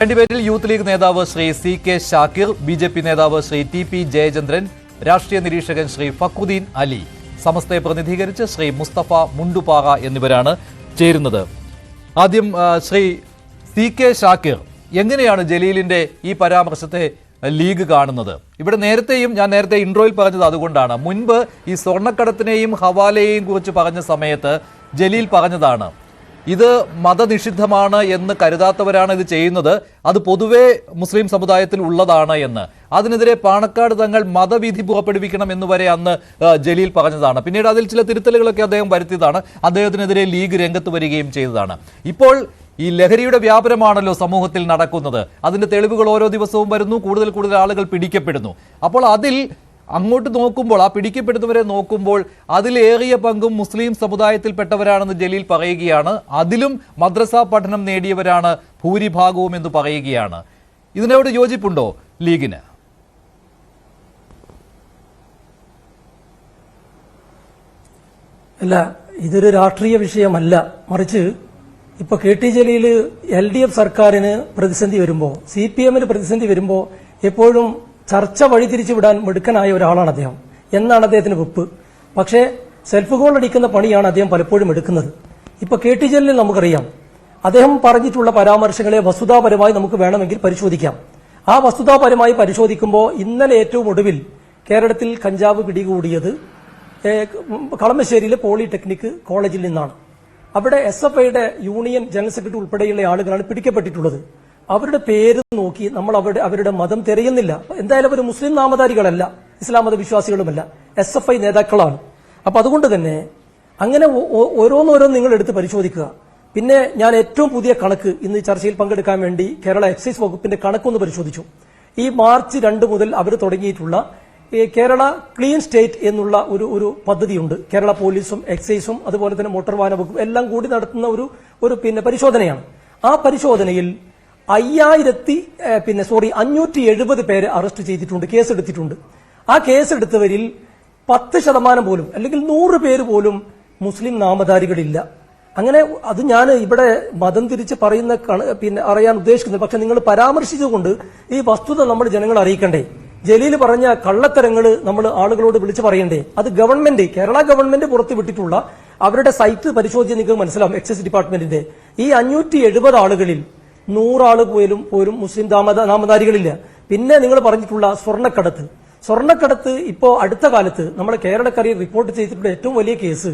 രണ്ടുപേരിൽ youth league നേതാവ് Shri C K Shakir B J P നേതാവ് Shri T P Jayachandran രാഷ്ട്രീയ നിരീക്ഷകൻ ശ്രീ ഫക്കുദ്ദീൻ അലി സമസ്തയെ പ്രതിനിധീകരിച്ച് ശ്രീ മുസ്തഫ മുണ്ടുപാറ എന്നിവരാണ് ചേരുന്നത്. ആദ്യം ശ്രീ സി കെ ഷാക്കിർ എങ്ങനെയാണ് ജലീലിന്റെ ഈ പരാമർശത്തെ ലീഗ് കാണുന്നത്? ഇവിടെ നേരത്തെയും ഞാൻ നേരത്തെ ഇൻട്രോയിൽ പറഞ്ഞത് അതുകൊണ്ടാണ്. മുൻപ് ഈ സ്വർണക്കടത്തിനെയും ഹവാലയെയും കുറിച്ച് പറഞ്ഞ സമയത്ത് ജലീൽ പറഞ്ഞതാണ് ഇത് മതനിഷിദ്ധമാണ് എന്ന് കരുതാത്തവരാണ് ഇത് ചെയ്യുന്നത്. അത് പൊതുവേ മുസ്ലിം സമുദായത്തിൽ ഉള്ളതാണ് എന്ന്. അതിനെതിരെ പാണക്കാട് തങ്ങൾ മതവിധി പുറപ്പെടുവിക്കണം എന്ന് വരെ അന്ന് ജലീൽ പറഞ്ഞതാണ്. പിന്നീട് അതിൽ ചില തിരുത്തലുകളൊക്കെ അദ്ദേഹം വരുത്തിയതാണ്. അദ്ദേഹത്തിനെതിരെ ലീഗ് രംഗത്ത് വരികയും ചെയ്തതാണ്. ഇപ്പോൾ ഈ ലഹരിയുടെ വ്യാപനമാണല്ലോ സമൂഹത്തിൽ നടക്കുന്നത്. അതിന്റെ തെളിവുകൾ ഓരോ ദിവസവും വരുന്നു. കൂടുതൽ കൂടുതൽ ആളുകൾ പിടിക്കപ്പെടുന്നു. അപ്പോൾ അതിൽ അങ്ങോട്ട് നോക്കുമ്പോൾ ആ പിടിക്കപ്പെടുന്നവരെ നോക്കുമ്പോൾ അതിലേറിയ പങ്കും മുസ്ലിം സമുദായത്തിൽപ്പെട്ടവരാണെന്ന് ജലീൽ പറയുകയാണ്. അതിലും മദ്രസ പഠനം നേടിയവരാണ് ഭൂരിഭാഗവും എന്ന് പറയുകയാണ്. ഇതിനോട് യോജിപ്പുണ്ടോ ലീഗിന്? അല്ല ഇതൊരു രാഷ്ട്രീയ വിഷയമല്ല. മറിച്ച് ഇപ്പൊ K T Jaleel L D F സർക്കാരിന് പ്രതിസന്ധി വരുമ്പോൾ സി പി എമ്മിന് പ്രതിസന്ധി വരുമ്പോൾ എപ്പോഴും ചർച്ച വഴിതിരിച്ചു വിടാൻ മിടുക്കനായ ഒരാളാണ് അദ്ദേഹം. എന്നാണ് അദ്ദേഹത്തിന് വെപ്പ്. പക്ഷേ സെൽഫ് ഗോൾ അടിക്കുന്ന പണിയാണ് അദ്ദേഹം പലപ്പോഴും എടുക്കുന്നത്. ഇപ്പൊ കെ ടി ജലീൽ നമുക്കറിയാം. അദ്ദേഹം പറഞ്ഞിട്ടുള്ള പരാമർശങ്ങളെ വസ്തുതാപരമായി നമുക്ക് വേണമെങ്കിൽ പരിശോധിക്കാം. ആ വസ്തുതാപരമായി പരിശോധിക്കുമ്പോൾ ഇന്നലെ ഏറ്റവും ഒടുവിൽ കേരളത്തിൽ കഞ്ചാവ് പിടികൂടിയത് കളമശ്ശേരിയിലെ പോളിടെക്നിക് കോളേജിൽ നിന്നാണ്. അവിടെ എസ് എഫ് ഐയുടെ യൂണിയൻ ജനറൽ സെക്രട്ടറി ഉൾപ്പെടെയുള്ള ആളുകളാണ് പിടിക്കപ്പെട്ടിട്ടുള്ളത്. അവരുടെ പേര് നോക്കി നമ്മൾ അവരുടെ അവരുടെ മതം തിരയുന്നില്ല. എന്തായാലും അവർ മുസ്ലിം നാമധാരികളല്ല. ഇസ്ലാം മത വിശ്വാസികളുമല്ല എസ് എഫ് ഐ നേതാക്കളാണ്. അപ്പൊ അതുകൊണ്ട് തന്നെ അങ്ങനെ ഓരോന്നോരോന്ന് നിങ്ങൾ എടുത്ത് പരിശോധിക്കുക. പിന്നെ ഞാൻ ഏറ്റവും പുതിയ കണക്ക് ഇന്ന് ചർച്ചയിൽ പങ്കെടുക്കാൻ വേണ്ടി കേരള എക്സൈസ് വകുപ്പിന്റെ കണക്കൊന്ന് പരിശോധിച്ചു. ഈ മാർച്ച് രണ്ട് മുതൽ അവർ തുടങ്ങിയിട്ടുള്ള കേരള ക്ലീൻ സ്റ്റേറ്റ് എന്നുള്ള ഒരു ഒരു പദ്ധതിയുണ്ട്. കേരള പോലീസും എക്സൈസും അതുപോലെ തന്നെ മോട്ടോർ വാഹന വകുപ്പും എല്ലാം കൂടി നടത്തുന്ന ഒരു ഒരു പിന്നെ പരിശോധനയാണ്. ആ പരിശോധനയിൽ അയ്യായിരത്തി പിന്നെ സോറി അഞ്ഞൂറ്റി എഴുപത് പേരെ അറസ്റ്റ് ചെയ്തിട്ടുണ്ട് കേസെടുത്തിട്ടുണ്ട്. ആ കേസെടുത്തവരിൽ പത്ത് ശതമാനം പോലും അല്ലെങ്കിൽ നൂറ് പേര് പോലും മുസ്ലിം നാമധാരികളില്ല. അങ്ങനെ അത് ഞാൻ ഇവിടെ മതം തിരിച്ച് പറയുന്ന പിന്നെ അറിയാൻ ഉദ്ദേശിക്കുന്നത് പക്ഷെ നിങ്ങൾ പരാമർശിച്ചുകൊണ്ട് ഈ വസ്തുത നമ്മൾ ജനങ്ങൾ അറിയിക്കണ്ടേ. ജലീൽ പറഞ്ഞ കള്ളത്തരങ്ങൾ നമ്മൾ ആളുകളോട് വിളിച്ചു പറയണ്ടേ. അത് ഗവൺമെന്റ് കേരള ഗവൺമെന്റ് പുറത്ത് വിട്ടിട്ടുള്ള അവരുടെ സൈറ്റ് പരിശോധിച്ച് നിങ്ങൾക്ക് മനസ്സിലാവും എക്സൈസ് ഡിപ്പാർട്ട്മെന്റിന്റെ. ഈ അഞ്ഞൂറ്റി എഴുപത് ആളുകളിൽ നൂറാൾ പോലും പോലും മുസ്ലിം ദാമത നാമധാരികളില്ല പിന്നെ നിങ്ങൾ പറഞ്ഞിട്ടുള്ള സ്വർണക്കടത്ത്. സ്വർണക്കടത്ത് ഇപ്പോൾ അടുത്ത കാലത്ത് നമ്മുടെ കേരളക്കരയിൽ റിപ്പോർട്ട് ചെയ്തിട്ടുള്ള ഏറ്റവും വലിയ കേസ്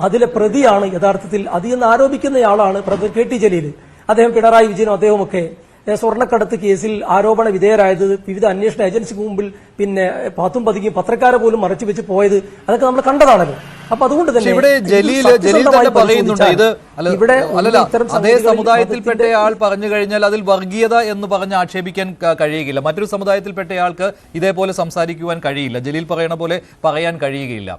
അതിലെ പ്രതിയാണ് യഥാർത്ഥത്തിൽ അതിൽ നിന്ന് ആരോപിക്കുന്നയാളാണ് പ്രതി കെ ടി ജലീൽ അദ്ദേഹം പിണറായി വിജയനും അദ്ദേഹവുമൊക്കെ ഏ, സ്വർണക്കടത്ത് കേസിൽ ആരോപണ വിധേയരായത് വിവിധ അന്വേഷണ ഏജൻസിക്ക് മുമ്പിൽ പിന്നെ പത്തും പതുക്കി പത്രക്കാരെ പോലും മറച്ചു വെച്ച് പോയത് അതൊക്കെ നമ്മൾ കണ്ടതാണല്ലോ അപ്പൊ അതുകൊണ്ട് തന്നെ ഇവിടെ ജലീൽ ജലീൽ തന്നെ പറയുന്നുണ്ട്. ഇത് ഇവിടെ അതേ സംഗതികളിൽ സമുദായത്തിൽപ്പെട്ട ആൾ പറഞ്ഞു കഴിഞ്ഞാൽ അതിൽ വർഗീയത എന്ന് പറഞ്ഞ് ആക്ഷേപിക്കാൻ കഴിയുകയില്ല. മറ്റൊരു സമുദായത്തിൽപ്പെട്ടയാൾക്ക് ഇതേപോലെ സംസാരിക്കുവാൻ കഴിയില്ല. ജലീൽ പറയണ പോലെ പറയാൻ കഴിയുകയില്ല.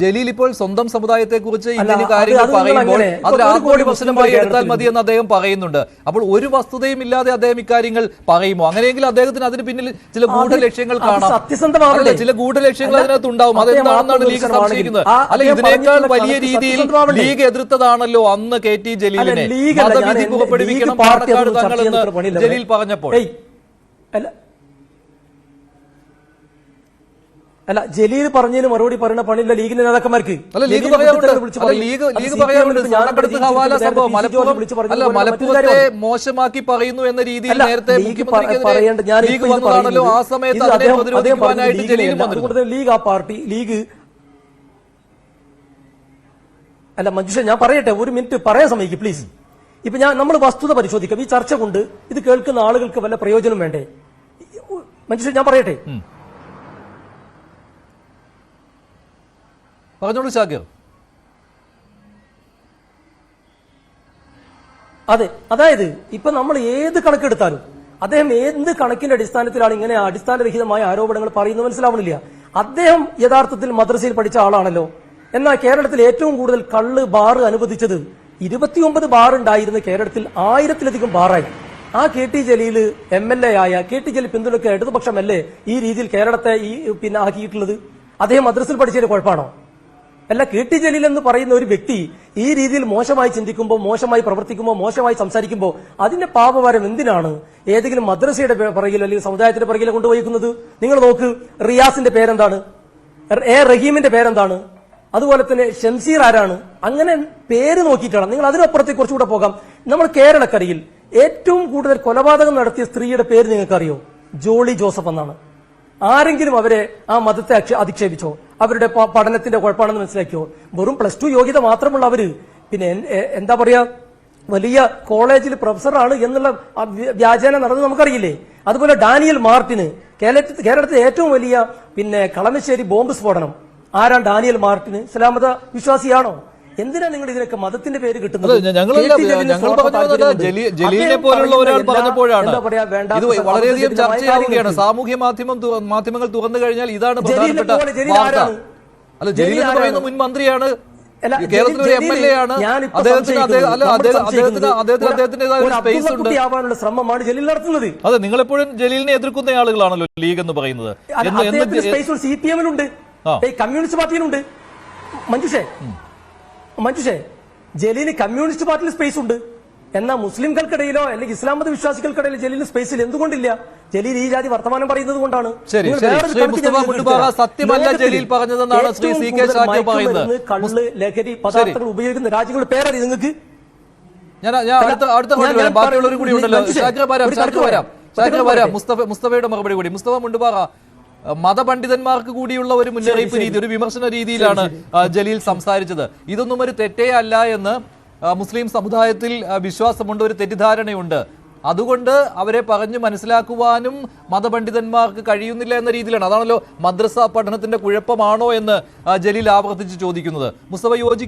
ജലീൽ ഇപ്പോൾ സ്വന്തം സമുദായത്തെ കുറിച്ച് അല്ല, ഇങ്ങനെ കാര്യങ്ങൾ പറയുമ്പോൾ അതിൽ കോടി മുസ്ലിമായി എടുത്താൽ മതി എന്ന് അദ്ദേഹം പറയുന്നുണ്ട്. അപ്പോൾ ഒരു വസ്തുതയും ഇല്ലാതെ അദ്ദേഹം ഇക്കാര്യങ്ങൾ പറയുമോ? അങ്ങനെയെങ്കിൽ അദ്ദേഹത്തിന് അതിന് പിന്നിൽ ചില ഗൂഢ ലക്ഷ്യങ്ങൾ കാണാം? അല്ല, ചില ഗൂഢലക്ഷ്യങ്ങൾ ലക്ഷ്യങ്ങൾ അതിനകത്ത് ഉണ്ടാവും. അതെന്താണെന്നാണ് ലീഗ് സംശയിക്കുന്നത്? അല്ലെ ഇതിനേക്കാൾ വലിയ രീതിയിൽ ലീഗ് എതിർത്തതാണല്ലോ അന്ന് കെ ടി ജലീലിനെ. മതവിധി പുറപ്പെടുവിക്കണം പാണക്കാട് തങ്ങളെന്ന് ജലീൽ പറഞ്ഞപ്പോൾ. അല്ല അല്ല ജലീൽ പറഞ്ഞതിന് മറുപടി പറയുന്ന പണിയില്ല ലീഗിന്റെ നേതാക്കന്മാർക്ക്? അല്ല ലീഗ് പറയാറുണ്ട്. മലപ്പുറത്തെ മോശമാക്കി പറയുന്നു എന്ന രീതിയിൽ നേരത്തെ ലീഗ് പ- പറയേണ്ട ഞാൻ ലീഗ് ഇപ്പോൾ ആ സമയത്ത് ലീഗ് ആ പാർട്ടി ലീഗ് അല്ല മഞ്ജുഷ ഞാൻ പറയട്ടെ ഒരു മിനിറ്റ് പറയാൻ സമയക്ക് പ്ലീസ് ഇപ്പൊ ഞാൻ നമ്മൾ വസ്തുത പരിശോധിക്കാം. ഈ ചർച്ച കൊണ്ട് ഇത് കേൾക്കുന്ന ആളുകൾക്ക് വല്ല പ്രയോജനം വേണ്ടേ? മഞ്ജുഷ ഞാൻ പറയട്ടെ. പറഞ്ഞോളൂ ഷാക്കിർ. അതെ അതായത് ഇപ്പൊ നമ്മൾ ഏത് കണക്കെടുത്താലും അദ്ദേഹം എന്ത് കണക്കിന്റെ അടിസ്ഥാനത്തിലാണ് ഇങ്ങനെ അടിസ്ഥാനരഹിതമായ ആരോപണങ്ങൾ പറയുന്നത് മനസ്സിലാവണില്ല. അദ്ദേഹം യഥാർത്ഥത്തിൽ മദ്രസയിൽ പഠിച്ച ആളാണല്ലോ. എന്നാൽ കേരളത്തിൽ ഏറ്റവും കൂടുതൽ കള്ള് ബാറ് അനുവദിച്ചത് ഇരുപത്തിയൊമ്പത് ബാർ ഉണ്ടായിരുന്ന കേരളത്തിൽ ആയിരത്തിലധികം ബാറായി. ആ K T Jaleel M L A ആയ കെ ടി ജലീൽ പിന്തുണയ്ക്കുക ഇടതുപക്ഷമല്ലേ ഈ രീതിയിൽ കേരളത്തെ ഈ പിന്നെ ആക്കിയിട്ടുള്ളത്? അദ്ദേഹം മദ്രസയിൽ പഠിച്ചതിന് കുഴപ്പമാണോ? അല്ല കെ ടി ജലീൽ എന്ന് പറയുന്ന ഒരു വ്യക്തി ഈ രീതിയിൽ മോശമായി ചിന്തിക്കുമ്പോൾ മോശമായി പ്രവർത്തിക്കുമ്പോൾ മോശമായി സംസാരിക്കുമ്പോൾ അതിന്റെ പാപഭാരം എന്തിനാണ്? ഏതെങ്കിലും മദ്രസയുടെ പേ- പിറകിൽ അല്ലെങ്കിൽ സമുദായത്തിന്റെ പിറകിൽ കൊണ്ടുപോയിക്കുന്നത്? നിങ്ങൾ നോക്ക് റിയാസിന്റെ പേരെന്താണ്? എ റഹീമിന്റെ പേരെന്താണ്? അതുപോലെ തന്നെ ഷംസീർ ആരാണ്? അങ്ങനെ പേര് നോക്കിയിട്ടാണ്. നിങ്ങൾ അതിനപ്പുറത്തേക്ക് കുറച്ചുകൂടെ പോകാം. നമ്മൾ കേരളക്കരയിൽ ഏറ്റവും കൂടുതൽ കൊലപാതകം നടത്തിയ സ്ത്രീയുടെ പേര് നിങ്ങൾക്കറിയോ? ജോളി ജോസഫ് എന്നാണ്. ആരെങ്കിലും അവരെ ആ മതത്തെ അധിക്ഷേപിച്ചോ? അവരുടെ പഠനത്തിന്റെ കുഴപ്പമാണെന്ന് മനസ്സിലാക്കിയോ? വെറും പ്ലസ് ടു യോഗ്യത മാത്രമുള്ള അവർ. പിന്നെ എന്താ പറയാ? വലിയ കോളേജിൽ പ്രൊഫസറാണ് എന്നുള്ള വ്യാജേന നടന്നത് നമുക്കറിയില്ലേ? അതുപോലെ ഡാനിയൽ മാർട്ടിന്. കേരളത്തിൽ കേരളത്തിലെ ഏറ്റവും വലിയ പിന്നെ കളമശ്ശേരി ബോംബ് സ്ഫോടനം. ആരാണ് ഡാനിയൽ മാർട്ടിന്? ഇസ്ലാമത വിശ്വാസിയാണോ? എന്തിനാ നിങ്ങൾ ഇതിനൊക്കെ മതത്തിന്റെ പേര് കിട്ടുന്നത്? ജലീലിന് പോലുള്ള ഒരാൾ പറഞ്ഞപ്പോഴാണ്. ഇത് വളരെയധികം ചർച്ചയാവുകയാണ്. സാമൂഹ്യ മാധ്യമം മാധ്യമങ്ങൾ തുറന്നു കഴിഞ്ഞാൽ ഇതാണ് പ്രധാനപ്പെട്ട വാർത്ത? അല്ല ജലീൽ എന്ന് പറയുന്ന? മുൻ മന്ത്രിയാണ് കേരളത്തിലെ ഒരു എം എൽ എ ആണ് അദ്ദേഹത്തിന് അദ്ദേഹത്തിന് അദ്ദേഹത്തിന് സ്പേസ് ഉണ്ട്. ശ്രമമാണ് ജലീൽ നടത്തുന്നത്. അതെ നിങ്ങളെപ്പോഴും ജലീലിനെ എതിർക്കുന്ന ആളുകളാണല്ലോ ലീഗ് എന്ന് പറയുന്നത്. സി പി എമ്മിലുണ്ട്. കമ്മ്യൂണിസ്റ്റ് പാർട്ടിയിലുണ്ട്. മഞ്ജുഷേ മഞ്ജുഷേ ജലീലിന് കമ്മ്യൂണിസ്റ്റ് പാർട്ടിയിൽ സ്പേസ് ഉണ്ട്. എന്നാൽ മുസ്ലിംകൾക്കിടയിലോ അല്ലെങ്കിൽ ഇസ്ലാം മത വിശ്വാസികൾക്കിടയിലോ ജലീലിന് സ്പേസിൽ എന്തുകൊണ്ടില്ല? ജലീൽ ഈ ജാതി വർത്തമാനം പറയുന്നത് കൊണ്ടാണ്. കള്ള് ലഹരി പദാർത്ഥങ്ങൾ ഉപയോഗിക്കുന്ന രാജ്യങ്ങളുടെ പേരറി നിങ്ങൾക്ക്? ഞാൻ അടുത്ത അടുത്ത വരാം. ബാക്കിയുള്ളവരും കൂടി ഉണ്ടല്ലോ. മുസ്തഫ മുസ്തഫയുടെ മറുപടി കൂടി. മുസ്തഫ മുണ്ടുപാറ മതപണ്ഡിതന്മാർക്ക് കൂടിയുള്ള ഒരു മുന്നറിയിപ്പ് രീതി ഒരു വിമർശന രീതിയിലാണ് ജലീൽ സംസാരിച്ചത്. ഇതൊന്നും ഒരു തെറ്റേ അല്ല എന്ന് മുസ്ലിം സമുദായത്തിൽ വിശ്വാസമുണ്ട് ഒരു തെറ്റിദ്ധാരണയുണ്ട്. അതുകൊണ്ട് അവരെ പറഞ്ഞു മനസ്സിലാക്കുവാനും മതപണ്ഡിതന്മാർക്ക് കഴിയുന്നില്ല എന്ന രീതിയിലാണ്. അതാണല്ലോ മദ്രസ പഠനത്തിന്റെ കുഴപ്പമാണോ എന്ന് ജലീൽ ആവർത്തിച്ച് ചോദിക്കുന്നത്. മുസ്തഫ യോജിക്കുന്നു